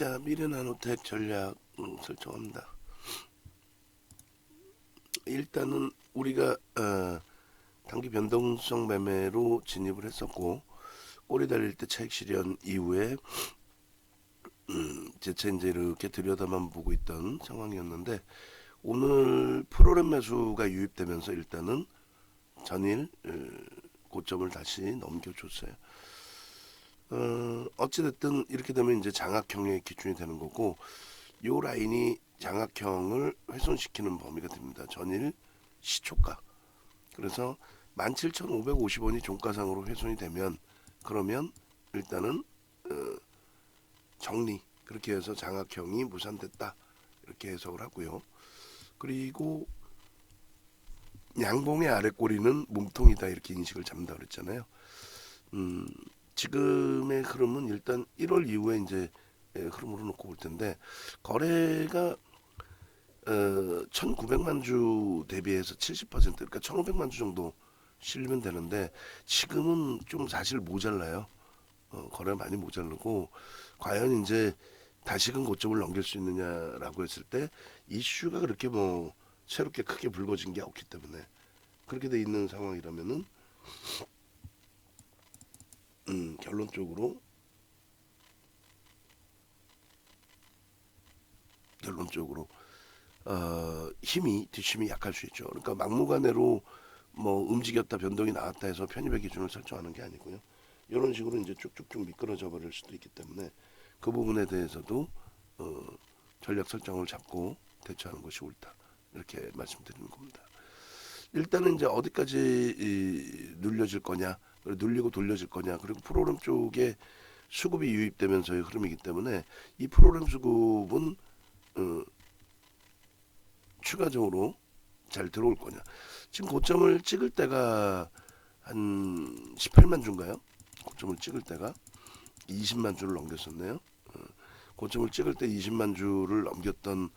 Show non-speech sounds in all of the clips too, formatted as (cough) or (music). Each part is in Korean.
자, 미래나노텍 전략 음, 설정합니다. 일단은 우리가 어, 단기 변동성 매매로 진입을 했었고 꼬리 달릴 때 차익 실현 이후에 음, 재차 이제 이렇게 들여다만 보고 있던 상황이었는데 오늘 프로그램 매수가 유입되면서 일단은 전일 어, 고점을 다시 넘겨줬어요. 어, 어찌됐든 이렇게 되면 이제 장악형의 기준이 되는 거고 요 라인이 장악형을 훼손시키는 범위가 됩니다. 전일 시초가. 그래서 17,550원이 종가상으로 훼손이 되면 그러면 일단은 어, 정리 그렇게 해서 장악형이 무산됐다 이렇게 해석을 하고요. 그리고 양봉의 아래 꼬리는 몸통이다 이렇게 인식을 잡는다 그랬잖아요. 음, 지금의 흐름은 일단 1월 이후에 이제 예, 흐름으로 놓고 볼 텐데 거래가 어, 1,900만 주 대비해서 70% 그러니까 1,500만 주 정도 실리면 되는데 지금은 좀 사실 모자라요. 어, 거래가 많이 모자르고 과연 이제 다시금 고점을 넘길 수 있느냐라고 했을 때 이슈가 그렇게 뭐 새롭게 크게 불거진 게 없기 때문에 그렇게 돼 있는 상황이라면은 음, 결론적으로 결론적으로 어, 힘이 뒷심이 약할 수 있죠. 그러니까 막무가내로 뭐 움직였다 변동이 나왔다 해서 편입의 기준을 설정하는 게 아니고요. 이런 식으로 이제 쭉쭉쭉 미끄러져 버릴 수도 있기 때문에 그 부분에 대해서도 어, 전략 설정을 잡고 대처하는 것이 옳다 이렇게 말씀드리는 겁니다. 일단은 이제 어디까지 이, 눌려질 거냐, 눌리고 돌려질 거냐, 그리고 프로그램 쪽에 수급이 유입되면서의 흐름이기 때문에 이 프로그램 수급은 어, 추가적으로 잘 들어올 거냐. 지금 고점을 찍을 때가 한 18만 주인가요? 고점을 찍을 때가 20만 주를 넘겼었네요. 어, 고점을 찍을 때 20만 주를 넘겼던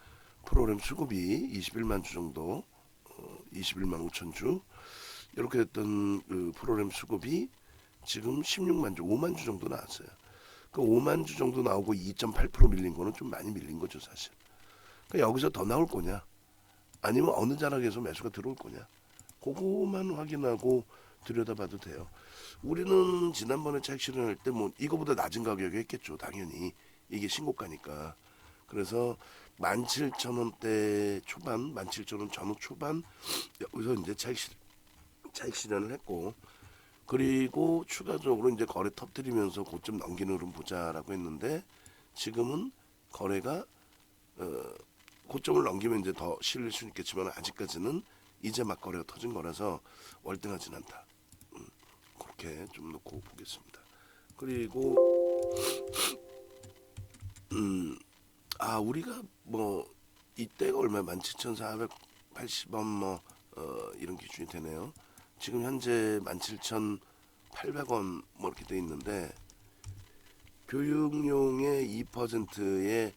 프로그램 수급이 21만 주 정도, 어, 21만 5천 주 이렇게 됐던 그 프로그램 수급이 지금 16만 주, 5만 주 정도 나왔어요. 그 5만 주 정도 나오고 2.8% 밀린 거는 좀 많이 밀린 거죠, 사실. 그러니까 여기서 더 나올 거냐? 아니면 어느 자락에서 매수가 들어올 거냐? 그거만 확인하고 들여다봐도 돼요. 우리는 지난번에 차익 실현할 때 뭐 이거보다 낮은 가격에 했겠죠, 당연히 이게 신고가니까. 그래서 17,000원대 초반, 17,000원 전후 초반 여기서 이제 실 차익 실현을 했고 그리고 추가적으로 이제 거래 터뜨리면서 고점 넘기는 흐름 보자라고 했는데 지금은 거래가 어, 고점을 넘기면 이제 더 실릴 수 있겠지만 아직까지는 이제 막 거래가 터진 거라서 월등하진 않다. 음, 그렇게 좀 놓고 보겠습니다. 그리고 음, 아 우리가 뭐 이때가 얼마 17,480원 뭐 어, 이런 기준이 되네요. 지금 현재 17,800원 뭐 이렇게 돼 있는데 교육용의 2%의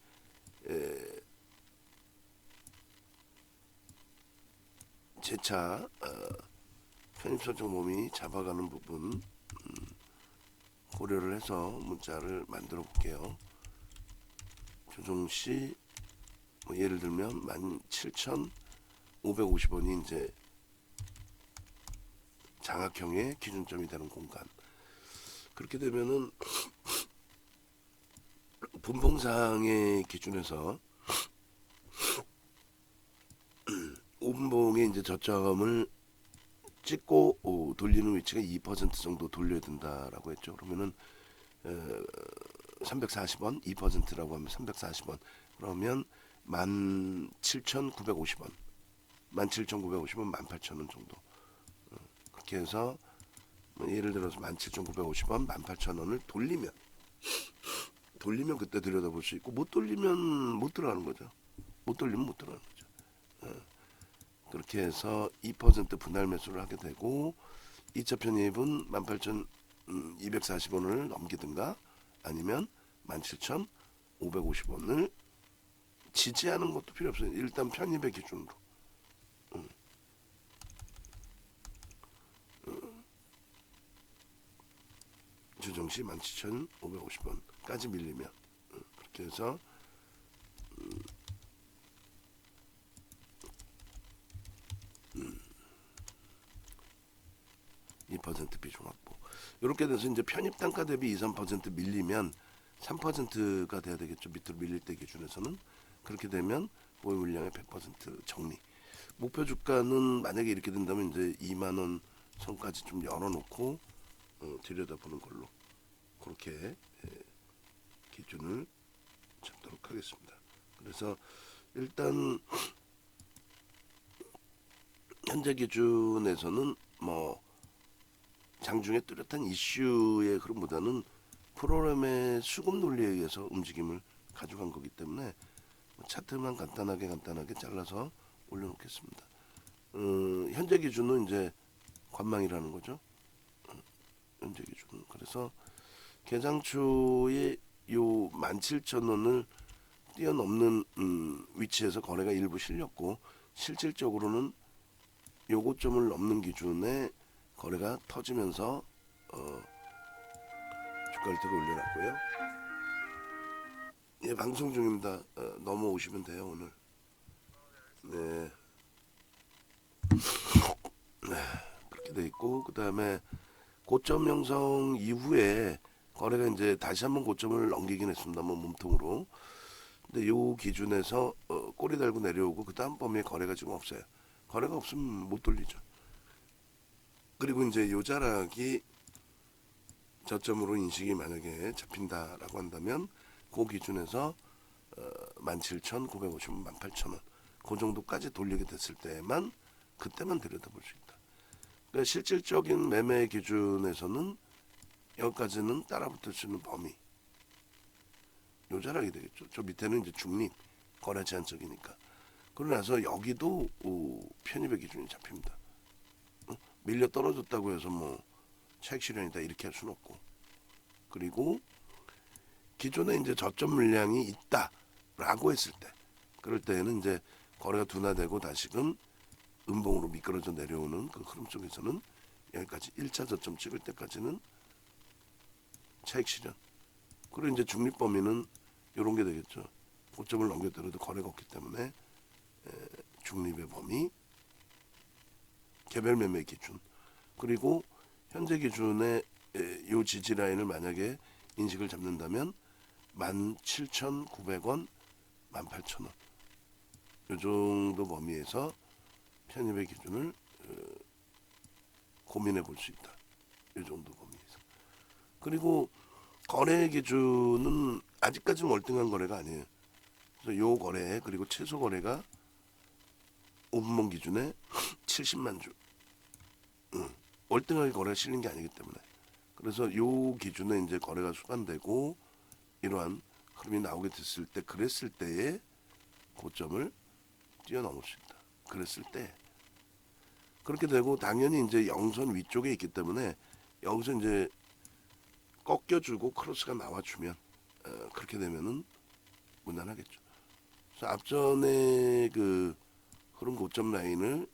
에, 재차 어, 편입 설정 몸이 잡아가는 부분 음, 고려를 해서 문자를 만들어 볼게요. 씨뭐 예를 들면 17,550원이 이제 장학형의 기준점이 되는 공간. 그렇게 되면은 분봉상의 기준에서 5분봉의 이제 저점을 찍고 어, 돌리는 위치가 2% 정도 돌려야 된다라고 했죠. 그러면은 어, 340원, 2%라고 하면 340원. 그러면 17,950원. 17,950원, 18,000원 정도. 해서 뭐 예를 들어서 17,950원, 18,000원을 돌리면 돌리면 그때 들여다볼 수 있고 못 돌리면 못 들어가는 거죠. 못 돌리면 못 들어가는 거죠. 어, 그렇게 해서 2% 분할 매수를 하게 되고 2차 편입은 18,240원을 넘기든가 아니면 17,550원을 지지하는 것도 필요 없어요. 일단 편입의 기준으로. 주정시 17,550원까지 밀리면 음, 그렇게 해서 음, 2% 비중 확보. 이렇게 돼서 이제 편입 단가 대비 2, 3% 밀리면 3%가 돼야 되겠죠. 밑으로 밀릴 때 기준에서는 그렇게 되면 보유 물량의 100% 정리. 목표 주가는 만약에 이렇게 된다면 이제 2만 원 선까지 좀 열어놓고 어, 들여다보는 걸로 그렇게 예, 기준을 잡도록 하겠습니다. 그래서 일단 현재 기준에서는 뭐 장중에 뚜렷한 이슈의 흐름보다는 프로그램의 수급 논리에 의해서 움직임을 가져간 거기 때문에 차트만 간단하게 간단하게 잘라서 올려놓겠습니다. 어, 현재 기준은 이제 관망이라는 거죠. 어, 현재 기준은 그래서 개장 초에 요 17,000원을 뛰어넘는 음, 위치에서 거래가 일부 실렸고 실질적으로는 요고점을 넘는 기준에 거래가 터지면서 어, 주가를 들어 올려놨고요. 예, 방송 중입니다. 어, 넘어오시면 돼요 오늘. 네. (laughs) 네, 그렇게 돼 있고 그 다음에 고점 형성 이후에 거래가 이제 다시 한번 고점을 넘기긴 했습니다. 뭐 몸통으로. 근데 요 기준에서 어, 꼬리 달고 내려오고 그 다음 범위에 거래가 지금 없어요. 거래가 없으면 못 돌리죠. 그리고 이제 요 자락이 저점으로 인식이 만약에 잡힌다라고 한다면 그 기준에서 어, 17,950원, 18,000원 그 정도까지 돌리게 됐을 때만 그때만 들여다볼 수 있다. 그러니까 실질적인 매매 기준에서는 여기까지는 따라붙을 수 있는 범위 요 자락이 되겠죠. 저 밑에는 이제 중립 거래 제한 적이니까. 그러고 나서 여기도 오, 편입의 기준이 잡힙니다. 어? 밀려 떨어졌다고 해서 뭐 차익 실현이다 이렇게 할 수는 없고 그리고 기존에 이제 저점 물량이 있다라고 했을 때 그럴 때에는 이제 거래가 둔화되고 다시금 음봉으로 미끄러져 내려오는 그 흐름 속에서는 여기까지 1차 저점 찍을 때까지는 차익 실현 그리고 이제 중립 범위는 이런 게 되겠죠 고점을 넘겼더라도 거래가 없기 때문에 에, 중립의 범위 개별 매매 기준 그리고 현재 기준의 에, 요 지지 라인을 만약에 인식을 잡는다면 17,900원, 18,000원 요 정도 범위에서 편입의 기준을 어, 고민해 볼 수 있다. 요 정도 범위에서. 그리고 거래 기준은 아직까지는 월등한 거래가 아니에요. 그래서 요 거래 그리고 최소 거래가 5분봉 기준에 70만 주. 응. 월등하게 거래가 실린 게 아니기 때문에. 그래서 요 기준에 이제 거래가 수반되고 이러한 흐름이 나오게 됐을 때 그랬을 때에 고점을 뛰어넘을 수 있다. 그랬을 때 그렇게 되고 당연히 이제 영선 위쪽에 있기 때문에 여기서 이제 꺾여주고 크로스가 나와주면 어, 그렇게 되면은 무난하겠죠. 그래서 앞전에 그 흐름 고점 라인을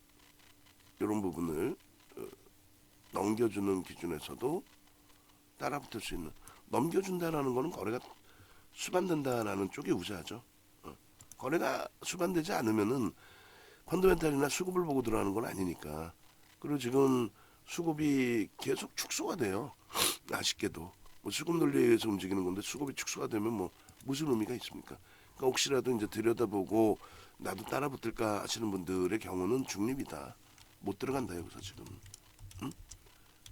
이런 부분을 어, 넘겨주는 기준에서도 따라붙을 수 있는 넘겨준다라는 거는 거래가 수반된다라는 쪽이 우세하죠. 어. 거래가 수반되지 않으면은 펀더멘탈이나 수급을 보고 들어가는 건 아니니까. 그리고 지금 수급이 계속 축소가 돼요. (sniffs) 아쉽게도 뭐 수급 논리에 의해서 움직이는 건데 수급이 축소가 되면 뭐 무슨 의미가 있습니까? 그러니까 혹시라도 이제 들여다보고 나도 따라 붙을까 하시는 분들의 경우는 중립이다. 못 들어간다 여기서 지금. 응?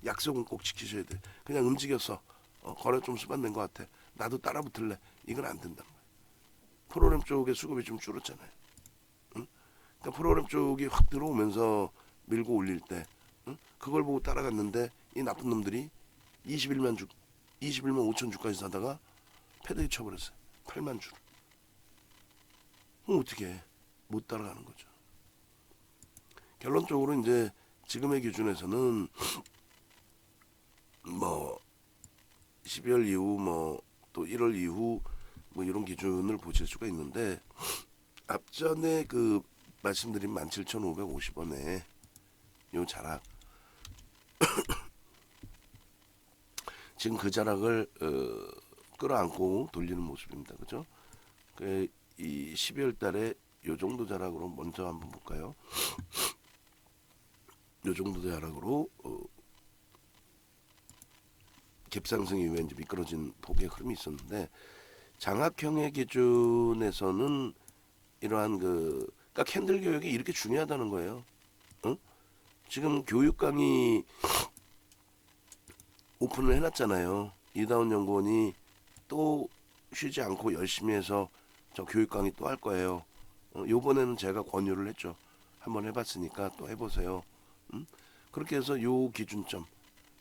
약속은 꼭 지키셔야 돼. 그냥 움직였어. 어, 거래 좀 수반된 것 같아. 나도 따라 붙을래. 이건 안 말이야. 프로그램 쪽에 수급이 좀 줄었잖아요. 응? 그러니까 프로그램 쪽이 확 들어오면서 밀고 올릴 때 응? 그걸 보고 따라갔는데 이 나쁜 놈들이 21만 주, 21만 5천 주까지 사다가 패드기 쳐버렸어요. 8만 주를. 그럼 어떻게 해? 못 따라가는 거죠. 결론적으로 이제 지금의 기준에서는 (sniffs) 뭐 12월 이후 뭐 또 1월 이후 뭐 이런 기준을 보실 수가 있는데 (sniffs) 앞전에 그 말씀드린 17,550원에 요 자락 (sniffs) 지금 그 자락을 어, 끌어안고 돌리는 모습입니다. 그죠? 그, 이 12월 달에 요 정도 자락으로 먼저 한번 볼까요? (sniffs) 요 정도 자락으로 어, 갭상승 이후에 이제 미끄러진 폭의 흐름이 있었는데 장학형의 기준에서는 이러한 그 그러니까 캔들 교육이 이렇게 중요하다는 거예요. 응? 지금 교육 강의 오픈을 해놨잖아요. 이다운 연구원이 또 쉬지 않고 열심히 해서 저 교육 강의 또 할 거예요. 어, 요번에는 제가 권유를 했죠. 한번 해봤으니까 또 해보세요. 음? 그렇게 해서 요 기준점,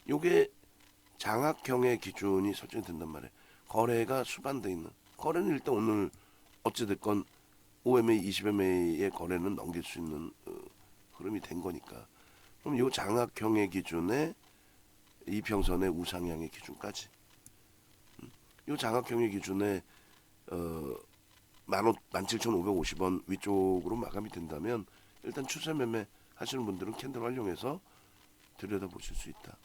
요게 장학형의 기준이 설정이 된단 말이에요. 거래가 수반돼 있는 거래는 일단 오늘 어찌됐건 OMA, 20MA의 거래는 넘길 수 있는 어, 흐름이 된 거니까. 그럼 요 장학형의 기준에 이평선의 우상향의 기준까지. 음, 요 장학형의 기준에 어, 17,550원 위쪽으로 마감이 된다면 일단 추세 매매 하시는 분들은 캔들 활용해서 들여다보실 수 있다.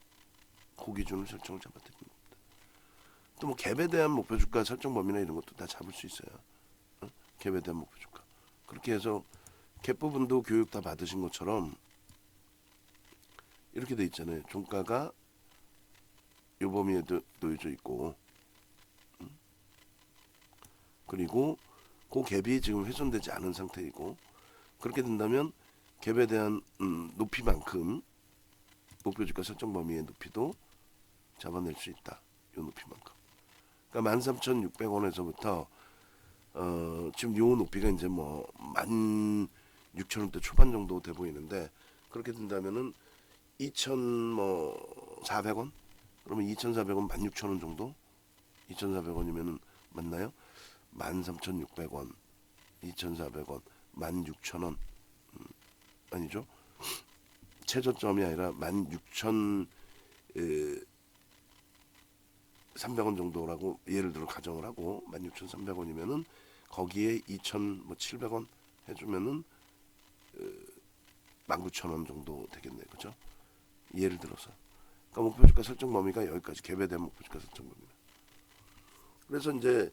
그 기준을 설정을 잡아드리는 겁니다. 또 뭐 갭에 대한 목표 주가 설정 범위나 이런 것도 다 잡을 수 있어요. 어? 갭에 대한 목표 주가. 그렇게 해서 갭 부분도 교육 다 받으신 것처럼 이렇게 돼 있잖아요. 종가가 요 범위에 도- 놓여져 있고 음? 그리고 그 갭이 지금 훼손되지 않은 상태이고 그렇게 된다면 갭에 대한 음, 높이만큼 목표 주가 설정 범위의 높이도 잡아낼 수 있다. 요 높이만큼. 그러니까 13,600원에서부터 어, 지금 요 높이가 이제 뭐 16,000원대 초반 정도 돼 보이는데 그렇게 된다면은 2,400원? 그러면 2,400원 16,000원 정도? 2,400원이면은 맞나요? 13,600원, 2,400원, 16,000원. 음, 아니죠? 최저점이 아니라 16,000 300원 정도라고 예를 들어 가정을 하고 16,300원이면은 거기에 2,700원 해주면은 어, 19,000원 정도 되겠네, 그죠? 예를 들어서. 그러니까 목표 주가 설정 범위가 여기까지 갭에 대한 목표 주가 설정 범위. 그래서 이제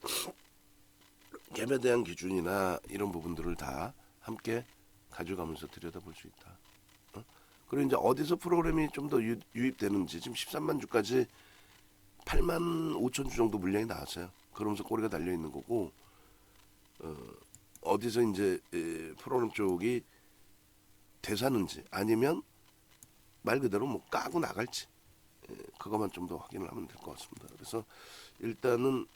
갭에 대한 기준이나 이런 부분들을 다 함께 가져가면서 들여다볼 수 있다. 어? 그리고 이제 어디서 프로그램이 좀 더 유입되는지 지금 13만 주까지 8만 5천 주 정도 물량이 나왔어요. 그러면서 꼬리가 달려 있는 거고 어, 어디서 이제 에, 프로그램 쪽이 되사는지 아니면 말 그대로 뭐 까고 나갈지 에, 그것만 좀 더 확인을 하면 될 것 같습니다. 그래서 일단은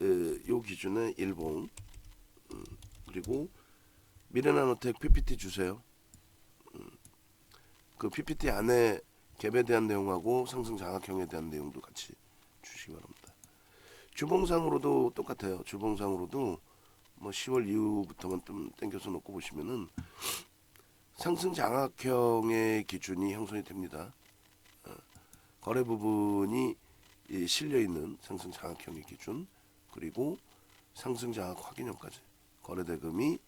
에, 요 기준에 일봉 음, 그리고 미래나노텍 PPT 주세요. 음, 그 PPT 안에 갭에 대한 내용하고 상승 장악형에 대한 내용도 같이 주시기 바랍니다. 주봉상으로도 똑같아요. 주봉상으로도 뭐 10월 이후부터만 좀 땡겨서 놓고 보시면은 상승 장악형의 기준이 형성이 됩니다. 어, 거래 부분이 이 실려 있는 상승 장악형의 기준 그리고 상승 장악 확인형까지 거래 대금이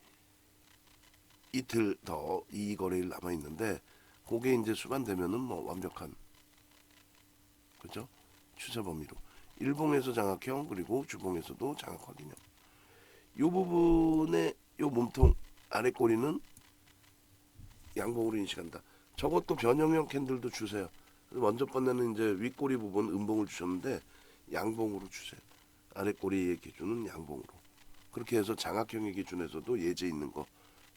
이틀 더 이 거래일 남아 있는데 그게 이제 수반되면은 뭐 완벽한 그죠? 추세 범위로. 일봉에서 장악형 그리고 주봉에서도 장악 확인형. 요 부분에 요 몸통 아래 꼬리는 양봉으로 인식한다. 저것도 변형형 캔들도 주세요 먼저 번에는 이제 윗꼬리 부분 음봉을 주셨는데 양봉으로 주세요 아래 꼬리의 기준은 양봉으로 그렇게 해서 장악형의 기준에서도 예제 있는 거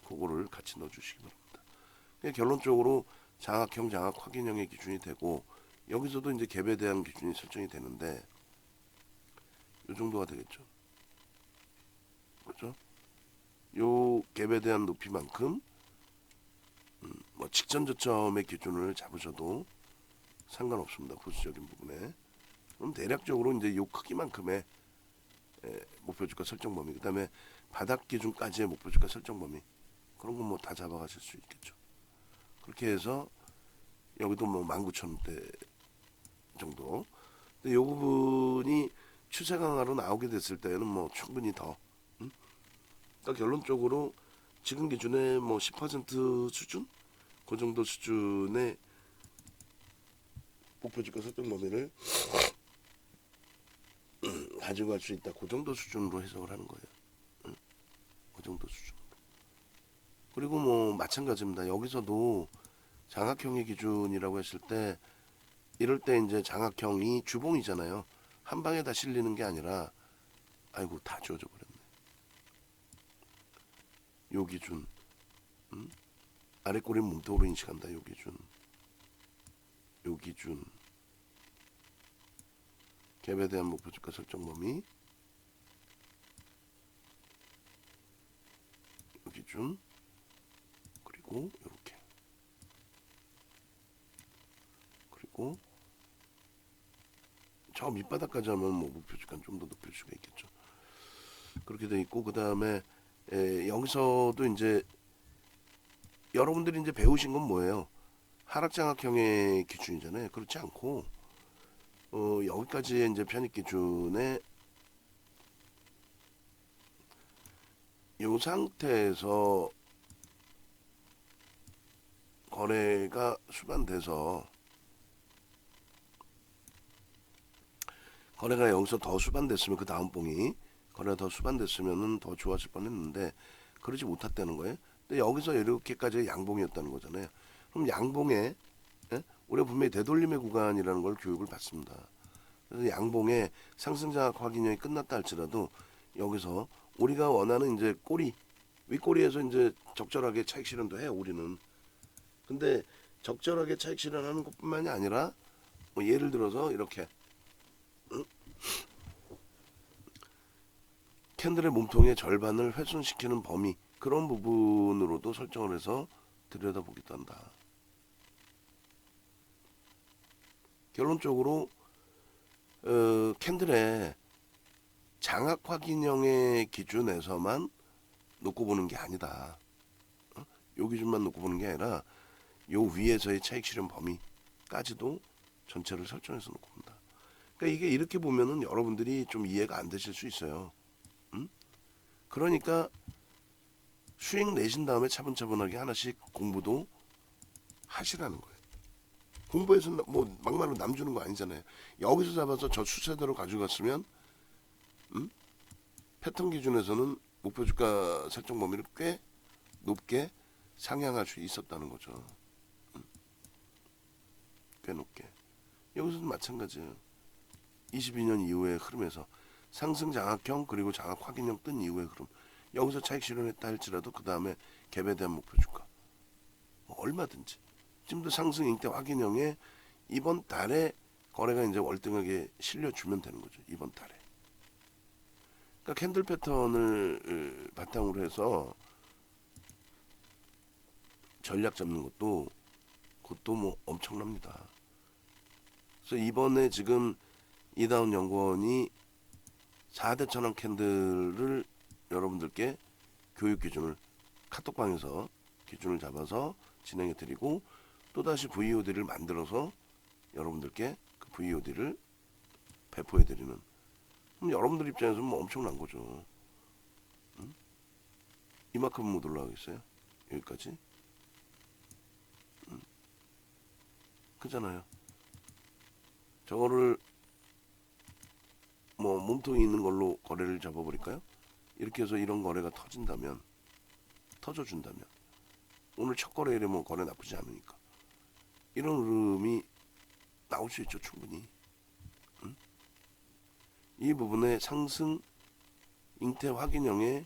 그거를 같이 넣어주시기 바랍니다. 결론적으로 장학형, 장학 확인형의 기준이 되고 여기서도 이제 갭에 대한 기준이 설정이 되는데 이 정도가 되겠죠. 그렇죠? 요 갭에 대한 높이만큼 음, 뭐 직전 저점의 기준을 잡으셔도 상관없습니다. 보수적인 부분에. 그럼 대략적으로 이제 요 크기만큼의 에, 목표 주가 설정 범위, 그다음에 바닥 기준까지의 목표 주가 설정 범위 그런 건 뭐 다 잡아가실 수 있겠죠. 그렇게 해서 여기도 뭐 19,000원대 정도. 근데 요 부분이 추세 강화로 나오게 됐을 때는 뭐 충분히 더. 음? 그러니까 결론적으로 지금 기준에 뭐 10% 수준? 그 정도 수준의 목표 주가 설정 범위를 (clears throat) 가지고 갈 수 있다. 그 정도 수준으로 해석을 하는 거예요. 응? 그 정도 수준. 그리고 뭐 마찬가지입니다. 여기서도 장학형의 기준이라고 했을 때 이럴 때 이제 장학형이 주봉이잖아요. 한 방에 다 실리는 게 아니라 아이고 다 지워져 버렸네. 요 기준. 음? 아래 꼬리 몸통으로 인식한다. 요 기준. 요 기준. 갭에 대한 목표 주가 설정 범위. 요 기준. 그리고 요렇게. 그리고 저 밑바닥까지 하면 뭐 목표 주가는 좀더 높일 수가 있겠죠. 그렇게 돼 있고 그 다음에 여기서도 이제 여러분들이 이제 배우신 건 뭐예요? 하락장학형의 기준이잖아요. 그렇지 않고 어, 여기까지의 이제 편입 기준에 이 상태에서 거래가 수반돼서 거래가 여기서 더 수반됐으면 그 다음 봉이 거래가 더 수반됐으면은 더 좋았을 뻔했는데 그러지 못했다는 거예요. 근데 여기서 이렇게까지 양봉이었다는 거잖아요. 그럼 양봉에 예? 우리가 분명히 되돌림의 구간이라는 걸 교육을 받습니다. 그래서 양봉의 상승장악 확인형이 끝났다 할지라도 여기서 우리가 원하는 이제 꼬리 윗꼬리에서 이제 적절하게 차익 실현도 해요 우리는. 근데 적절하게 차익 실현하는 것뿐만이 아니라 뭐 예를 들어서 이렇게 응? (clears throat) 캔들의 몸통의 절반을 훼손시키는 범위 그런 부분으로도 설정을 해서 들여다보기도 한다. 결론적으로 어, 캔들의 장악 확인형의 기준에서만 놓고 보는 게 아니다. 어? 요 기준만 놓고 보는 게 아니라 요 위에서의 차익 실현 범위까지도 전체를 설정해서 놓고 본다. 그러니까 이게 이렇게 보면은 여러분들이 좀 이해가 안 되실 수 있어요. 음? 그러니까 수익 내신 다음에 차분차분하게 하나씩 공부도 하시라는 거예요. 나- 뭐 막말로 남 주는 거 아니잖아요. 여기서 잡아서 저 수세대로 가져갔으면 음? 패턴 기준에서는 목표 주가 설정 범위를 꽤 높게 상향할 수 있었다는 거죠. 음. 꽤 높게. 여기서도 마찬가지예요. 22년 이후의 흐름에서 상승 장악형 그리고 장악 확인형 뜬 이후의 흐름. 여기서 차익 실현했다 할지라도 그 다음에 갭에 대한 목표 주가 뭐 얼마든지 지금 도 상승 잉태 확인형에 이번 달에 거래가 이제 월등하게 실려주면 되는 거죠 이번 달에. 그러니까 캔들 패턴을 으, 바탕으로 해서 전략 잡는 것도 그것도 뭐 엄청납니다. 그래서 이번에 지금 이다운 연구원이 4대 천원 캔들을 여러분들께 교육 기준을 카톡방에서 기준을 잡아서 진행해 드리고 또다시 VOD를 만들어서 여러분들께 그 VOD를 배포해 드리는 그럼 여러분들 입장에서는 뭐 엄청난 거죠. 응? 이만큼은 못 올라가겠어요? 여기까지? 응? 그잖아요. 저거를 뭐 몸통이 있는 걸로 거래를 잡아버릴까요? 이렇게 해서 이런 거래가 터진다면 터져준다면 오늘 첫 거래이라면 거래 나쁘지 않으니까 이런 흐름이 나올 수 있죠 충분히 응? 이 부분에 상승 잉태 확인형의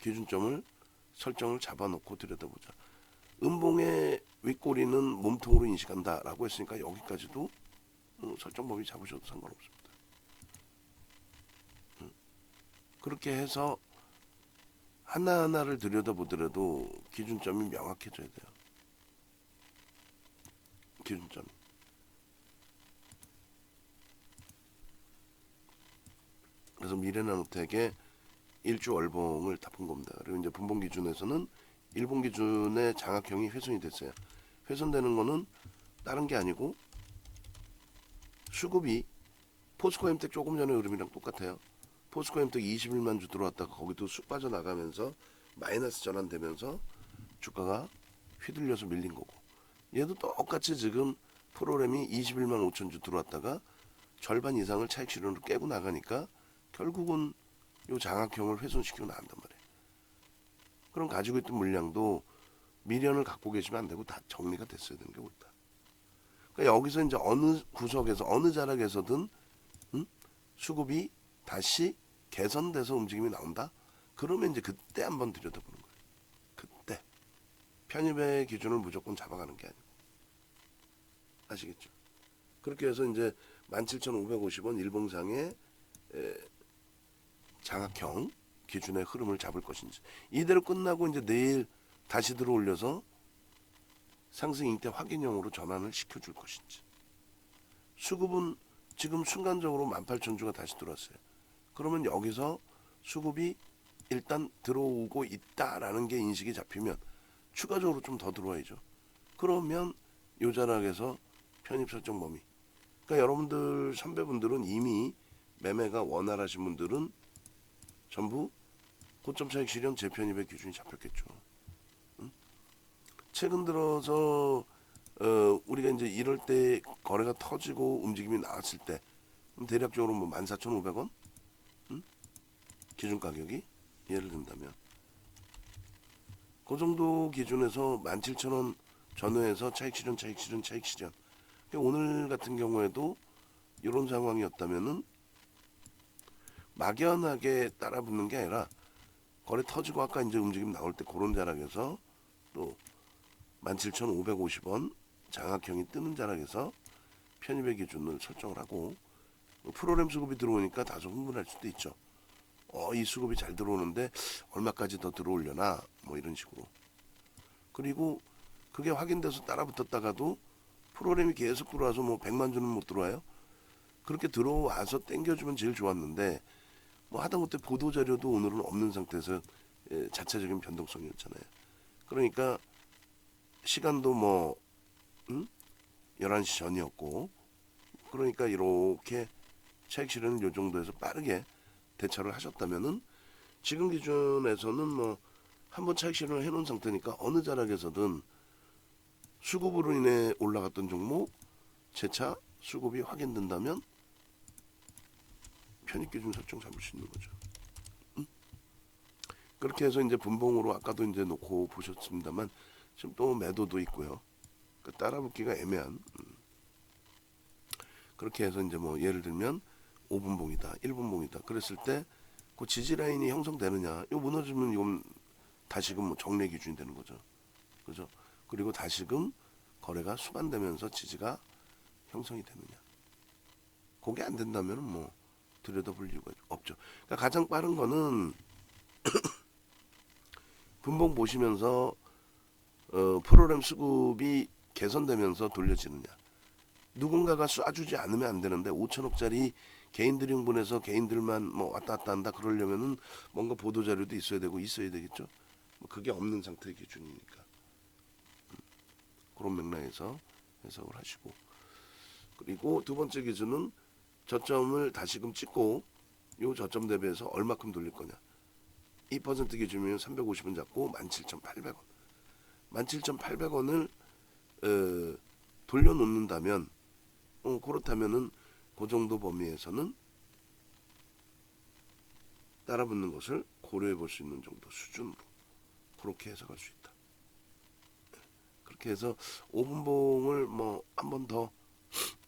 기준점을 설정을 잡아놓고 들여다보자 음봉의 윗꼬리는 몸통으로 인식한다 라고 했으니까 여기까지도 어, 설정 범위 잡으셔도 상관없습니다 그렇게 해서 하나하나를 들여다보더라도 기준점이 명확해져야 돼요. 기준점이. 그래서 미래나노텍의 일주 월봉을 다 본 겁니다. 그리고 이제 분봉 기준에서는 일봉 기준의 장악형이 훼손이 됐어요. 훼손되는 거는 다른 게 아니고 수급이 포스코 엠텍 조금 전에 흐름이랑 똑같아요. 포스코 엠텍 21만 주 들어왔다가 거기도 쑥 빠져나가면서 마이너스 전환되면서 주가가 휘둘려서 밀린 거고 얘도 똑같이 지금 프로그램이 21만 5천 주 들어왔다가 절반 이상을 차익 실현으로 깨고 나가니까 결국은 요 장악형을 훼손시키고 나간단 말이에요. 그럼 가지고 있던 물량도 미련을 갖고 계시면 안 되고 다 정리가 됐어야 되는 게 옳다. 그러니까 여기서 이제 어느 구석에서 어느 자락에서든 음? 수급이 다시 개선돼서 움직임이 나온다. 그러면 이제 그때 한번 들여다보는 편입의 기준을 무조건 잡아가는 게 아니고 아시겠죠? 그렇게 해서 이제 17,550원 일봉상의 에, 장악형 기준의 흐름을 잡을 것인지 이대로 끝나고 이제 내일 다시 들어올려서 상승 인대 확인형으로 전환을 시켜줄 것인지 수급은 지금 순간적으로 18,000주가 다시 들어왔어요. 그러면 여기서 수급이 일단 들어오고 있다라는 게 인식이 잡히면 추가적으로 좀 더 들어와야죠. 그러면 요 자락에서 편입 설정 범위. 그러니까 여러분들 선배분들은 이미 매매가 원활하신 분들은 전부 고점 차익 실현 재편입의 기준이 잡혔겠죠. 응? 최근 들어서 어, 우리가 이제 이럴 때 거래가 터지고 움직임이 나왔을 때 대략적으로 뭐 14,500원 응? 기준 가격이 예를 든다면 그 정도 기준에서 17,000원 전후에서 차익 실현 차익 실현 차익 실현 그러니까 오늘 같은 경우에도 이런 상황이었다면은 막연하게 따라 붙는 게 아니라 거래 터지고 아까 이제 움직임 나올 때 그런 자락에서 또 17,550원 장악형이 뜨는 자락에서 편입의 기준을 설정을 하고 프로그램 수급이 들어오니까 다소 흥분할 수도 있죠. 어, 이 수급이 잘 들어오는데 얼마까지 더 들어오려나 뭐 이런 식으로. 그리고 그게 확인돼서 따라붙었다가도 프로그램이 계속 들어와서 뭐 100만 주는 못 들어와요. 그렇게 들어와서 땡겨주면 제일 좋았는데 뭐 하다못해 보도 자료도 오늘은 없는 상태에서 예, 자체적인 변동성이었잖아요. 그러니까 시간도 뭐 음? 11시 전이었고 그러니까 이렇게 차익 실현을 요 정도에서 빠르게 대처를 하셨다면은 지금 기준에서는 뭐 한 번 차익 실현을 해놓은 상태니까 어느 자락에서든 수급으로 인해 올라갔던 종목 재차 수급이 확인된다면 편입 기준 설정 잡을 수 있는 거죠. 음? 그렇게 해서 이제 분봉으로 아까도 이제 놓고 보셨습니다만 지금 또 매도도 있고요. 그 따라 붙기가 애매한 음. 그렇게 해서 이제 뭐 예를 들면 5분봉이다, 1분봉이다. 그랬을 때 그 지지 라인이 형성되느냐? 이거 무너지면 이건 다시금 뭐 정례 기준이 되는 거죠. 그죠? 그리고 다시금 거래가 수반되면서 지지가 형성이 되느냐? 그게 안 된다면 뭐 들여다볼 이유가 없죠. 그러니까 가장 빠른 거는 (coughs) 분봉 보시면서 어, 프로그램 수급이 개선되면서 돌려지느냐. 누군가가 쏴주지 않으면 안 되는데 5천억짜리 개인들이 흥분해서 개인들만 뭐 왔다 갔다 한다 그러려면은 뭔가 보도 자료도 있어야 되고 있어야 되겠죠. 뭐 그게 없는 상태의 기준이니까 음, 그런 맥락에서 해석을 하시고 그리고 두 번째 기준은 저점을 다시금 찍고 요 저점 대비해서 얼마큼 돌릴 거냐. 2% 기준이면 350원 잡고 17,800원. 17,800원을 어, 돌려놓는다면 어, 그렇다면은 그 정도 범위에서는 따라붙는 것을 고려해 볼 수 있는 정도 수준으로 그렇게 해석할 수 있다. 그렇게 해서 5분봉을 뭐 한 번 더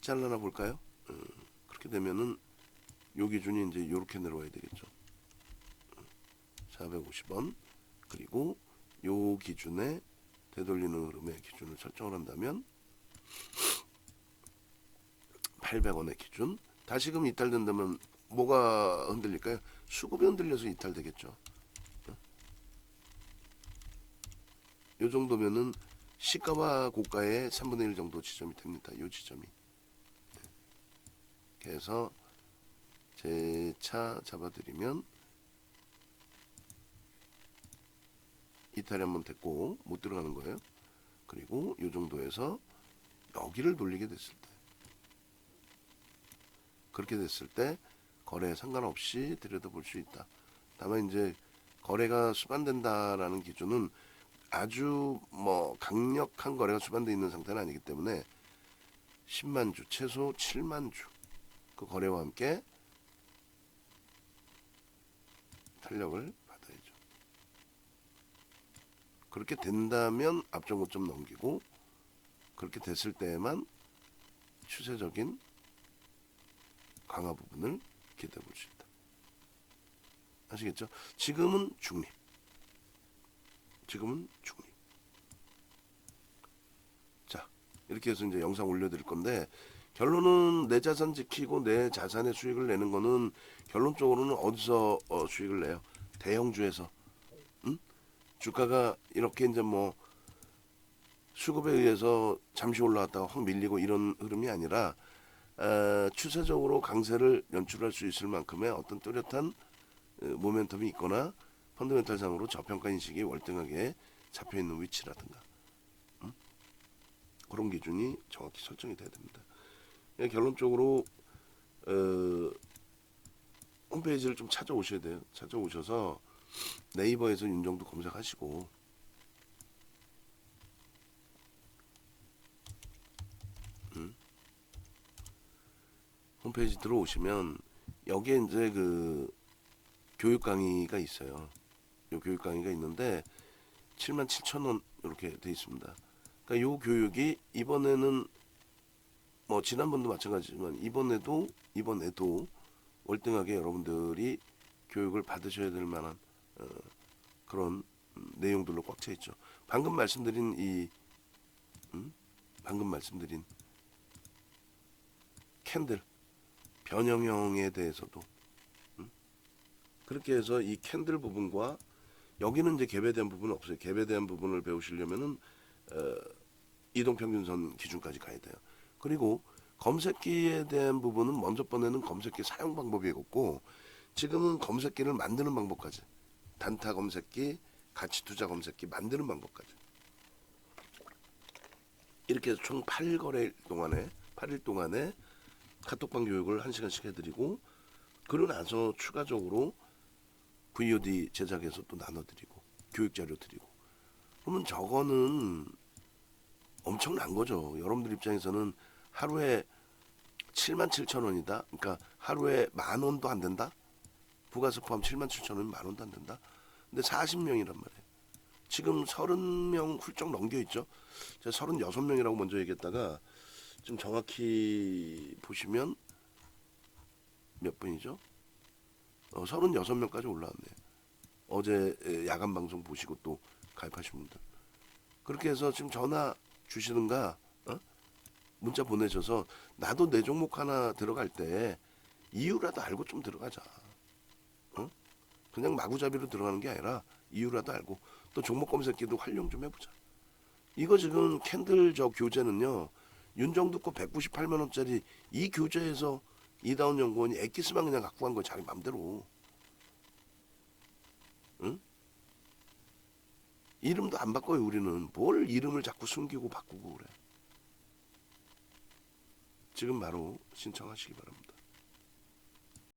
잘라나 볼까요? 어, 그렇게 되면은 요 기준이 이제 이렇게 내려와야 되겠죠. 450원 그리고 요 기준에 되돌리는 흐름의 기준을 설정을 한다면 800원의 기준 다시금 이탈된다면 뭐가 흔들릴까요? 수급이 흔들려서 이탈되겠죠. 요 정도면은 시가와 고가의 3분의 1 정도 지점이 됩니다. 요 지점이. 그래서 제 차 잡아드리면 이탈이 한번 됐고 못 들어가는 거예요. 그리고 요 정도에서 여기를 돌리게 됐을 때 그렇게 됐을 때 거래에 상관없이 들여다볼 수 있다. 다만 이제 거래가 수반된다라는 기준은 아주 뭐 강력한 거래가 수반돼 있는 상태는 아니기 때문에 10만 주 최소 7만 주 그 거래와 함께 탄력을 받아야죠. 그렇게 된다면 앞전 고점 넘기고 그렇게 됐을 때에만 추세적인 강화 부분을 기대해 볼 수 있다. 아시겠죠? 지금은 중립. 지금은 중립. 자, 이렇게 해서 이제 영상 올려드릴 건데 결론은 내 자산 지키고 내 자산의 수익을 내는 거는 결론적으로는 어디서 어, 수익을 내요? 대형주에서. 응? 주가가 이렇게 이제 뭐 수급에 의해서 잠시 올라왔다가 확 밀리고 이런 흐름이 아니라 어, 추세적으로 강세를 연출할 수 있을 만큼의 어떤 뚜렷한 어, 모멘텀이 있거나 펀더멘탈상으로 저평가 인식이 월등하게 잡혀 있는 위치라든가 음? 그런 기준이 정확히 설정이 돼야 됩니다. 예, 결론적으로 어, 홈페이지를 좀 찾아오셔야 돼요. 찾아오셔서 네이버에서 윤정도 검색하시고 홈페이지 들어오시면 여기에 이제 그 교육 강의가 있어요. 요 교육 강의가 있는데 7만 7천 원 이렇게 돼 있습니다. 그러니까 요 교육이 이번에는 뭐 지난번도 마찬가지지만 이번에도 이번에도 월등하게 여러분들이 교육을 받으셔야 될 만한 어, 그런 음, 내용들로 꽉 차 있죠. 방금 말씀드린 이 음? 방금 말씀드린 캔들 변형형에 대해서도 음? 그렇게 해서 이 캔들 부분과 여기는 이제 대한 부분은 없어요. 대한 부분을 배우시려면은 어, 이동평균선 기준까지 가야 돼요. 그리고 검색기에 대한 부분은 먼저 번에는 검색기 사용 방법이 없고 지금은 검색기를 만드는 방법까지 단타 검색기, 가치 투자 검색기 만드는 방법까지 이렇게 해서 총 8거래일 동안에 8일 동안에 카톡방 교육을 1시간씩 해드리고 그러고 나서 추가적으로 VOD 제작해서 또 나눠드리고 교육 자료 드리고 그러면 저거는 엄청난 거죠. 여러분들 입장에서는 하루에 7만 7천 원이다. 그러니까 하루에 만 원도 안 된다. 부가세 포함 7만 7천 원이면 만 원도 안 된다. 근데 40명이란 말이에요. 지금 30명 훌쩍 넘겨 있죠. 제가 36명이라고 먼저 얘기했다가 좀 정확히 보시면 몇 분이죠? 어, 36명까지 올라왔네요. 어제 에, 야간 방송 보시고 또 가입하신 분들. 그렇게 해서 지금 전화 주시는가 어? 문자 보내셔서 나도 내 종목 하나 들어갈 때 이유라도 알고 좀 들어가자. 어? 그냥 마구잡이로 들어가는 게 아니라 이유라도 알고 또 종목 검색기도 활용 좀 해보자. 이거 지금 캔들 저 교재는요 윤정두 거 198만 원짜리 이 교재에서 이다운 연구원이 엑기스만 그냥 갖고 간 거 자기 맘대로. 응? 이름도 안 바꿔요 우리는 뭘 이름을 자꾸 숨기고 바꾸고 그래 지금 바로 신청하시기 바랍니다